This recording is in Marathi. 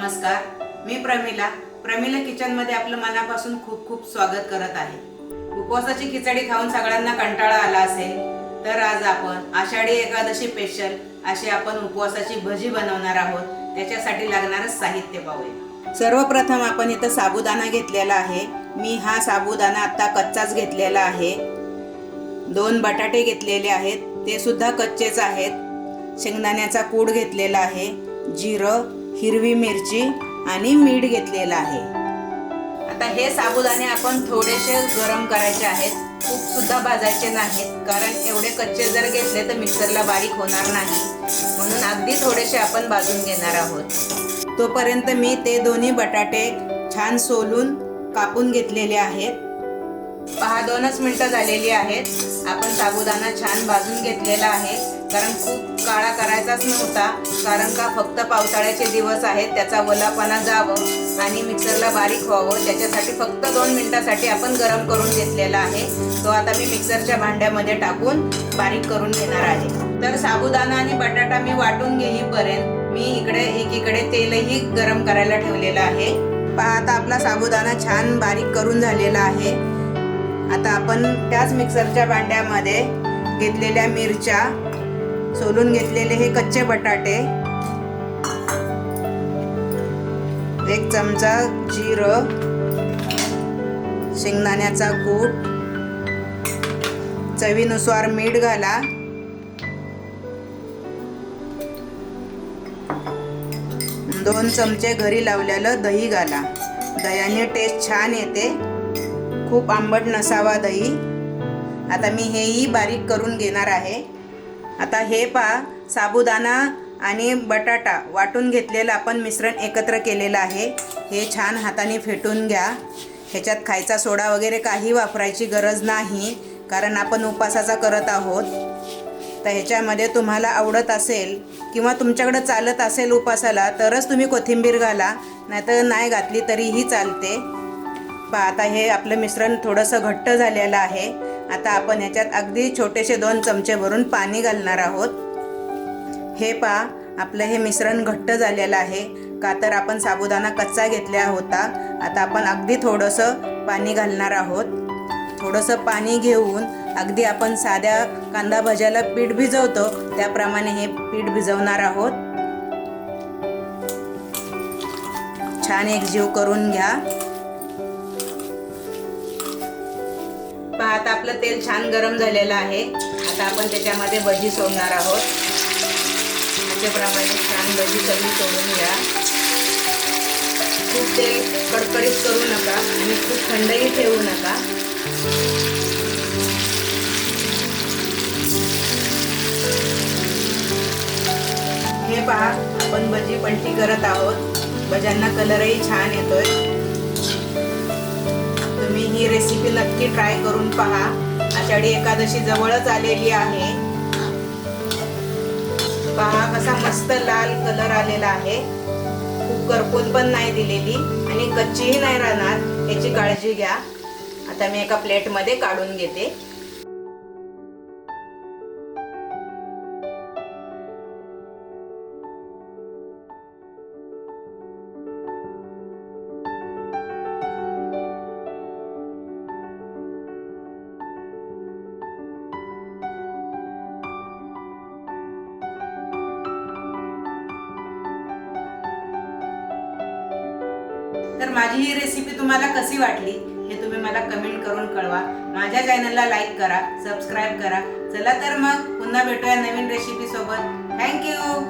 नमस्कार. मी प्रमिला. प्रमिला किचनमध्ये आपलं मनापासून खूप खूप स्वागत करत आहे. उपवासाची खिचडी खाऊन सगळ्यांना कंटाळा आला असेल तर आज आपण आषाढी एकादशी स्पेशल अशी आपण उपवासाची भजी बनवणार आहोत. त्याच्यासाठी लागणारं साहित्य पाहूया. सर्वप्रथम आपण इथं साबुदाणा घेतलेला आहे. मी हा साबुदाणा आत्ता कच्चाच घेतलेला आहे. दोन बटाटे घेतलेले आहेत. ते सुद्धा कच्चेच आहेत. शेंगदाण्याचा कूड घेतलेला आहे. जिरं हिरवी मिरची आणि मीठ घेतलेलं आहे. आता हे साबुदाणे आपण थोडेसे गरम करायचे आहेत. खूप सुद्धा भाजायचे नाहीत कारण एवढे कच्चे जर घेतले तर मिक्सरला बारीक होणार नाही. म्हणून अगदी थोडेसे आपण भाजून घेणार आहोत. तोपर्यंत मी ते दोन्ही बटाटे छान सोलून कापून घेतलेले आहेत. पहा दोनच मिनटं झालेली आहेत. आपण साबुदाणा छान भाजून घेतलेला आहे. कारण खूप काळा करायचाच नव्हता. कारण का फक्त पावसाळ्याचे दिवस आहेत त्याचा वलापणा जावं आणि मिक्सरला बारीक व्हावं त्याच्यासाठी फक्त दोन मिनटासाठी आपण गरम करून घेतलेला आहे. तो आता मी मिक्सरच्या भांड्यामध्ये टाकून बारीक करून घेणार आहे. तर साबुदाणा आणि बटाटा मी वाटून घेईपर्यंत मी इकडे एकीकडे तेलही गरम करायला ठेवलेलं आहे. पहा आता आपला साबुदाणा छान बारीक करून झालेला आहे. आता आपण त्याच मिक्सरच्या भांड्यामध्ये घेतलेल्या मिरच्या सोलून घेतलेले हे कच्चे बटाटे. एक चमचा जिरं. शेंगदाण्याचा कूट. चवीनुसार मीठ घाला. दोन चमचे घरी लावलेलं दही घाला. दह्याने टेस्ट छान येते. खूप आंबट नसावा दही. आता मी हेही बारीक करून घेणार आहे. आता हे पहा साबुदाणा आणि बटाटा वाटून घेतलेलं आपण मिश्रण एकत्र केलेलं आहे. हे छान हाताने फेटून घ्या. ह्याच्यात खायचा सोडा वगैरे काही वापरायची गरज नाही कारण आपण उपासाचा करत आहोत. तर ह्याच्यामध्ये तुम्हाला आवडत असेल किंवा तुमच्याकडं चालत असेल उपासाला तरच तुम्ही कोथिंबीर घाला नाहीतर नाही घातली तरीही चालते. पहा आता हे आपलं मिश्रण थोडंसं घट्ट झालेलं आहे. आता आपण ह्याच्यात अगदी छोटेसे दोन चमचे भरून पाणी घालणार आहोत. हे पहा आपलं हे मिश्रण घट्ट झालेलं आहे. का तर आपण साबुदाणा कच्चा घेतला होता. आता आपण अगदी थोडंसं पाणी घालणार आहोत. थोडंसं पाणी घेऊन अगदी आपण साध्या कांदा भज्याला पीठ भिजवतो. त्याप्रमाणे हे पीठ भिजवणार आहोत. छान एकजीव करून घ्या. पहा आता आपलं तेल छान गरम झालेलं आहे. आता आपण त्याच्यामध्ये भजी सोडणार आहोत. त्याच्याप्रमाणे छान भजी सगळी सोडून घ्या. खूप तेल कडकडीत करू नका आणि खूप थंडही ठेवू नका. हे पहा आपण भजी पलटी करत आहोत. भज्यांना कलरही छान येतोय. रेसिपी नक्की ट्राय करून पहा. आषाढी एकादशी जवळच आलेली आहे. पहा कसा मस्त लाल कलर आलेला आहे. खूप करपून पण नाही दिलेली आणि कच्चीही नाही राहणार याची काळजी घ्या. आता मी एका प्लेटमध्ये काढून घेते. तर माझी ही रेसिपी तुम्हाला कशी वाटली हे तुम्ही मला कमेंट करून कळवा. माझ्या चॅनलला लाईक करा सबस्क्राईब करा. चला तर मग पुन्हा भेटूया नवीन रेसिपी सोबत. थँक्यू